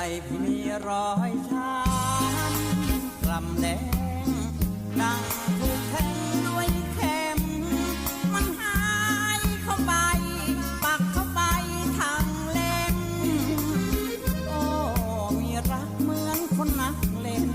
พี่มีรอยช้ำกล่ำแดงดังถูกแทงด้วยเข็ม มันหายเข้าไป ปักเข้าไปทางเล่ม โอ้ มีรักเหมือนคนนักเล่น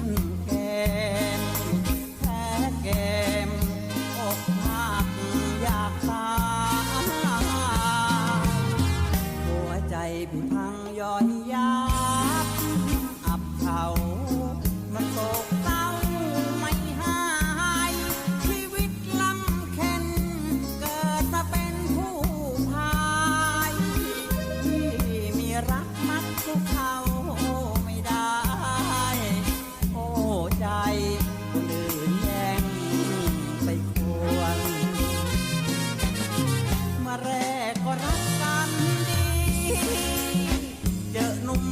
เจอหนุ่ม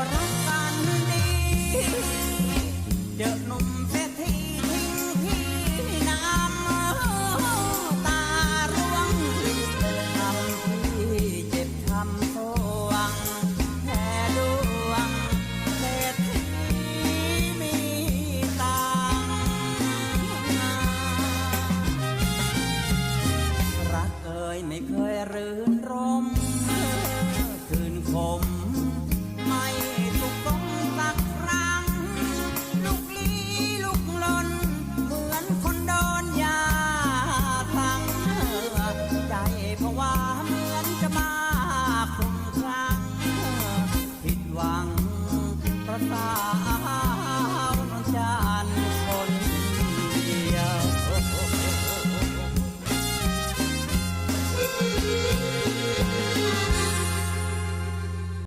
borracha. far.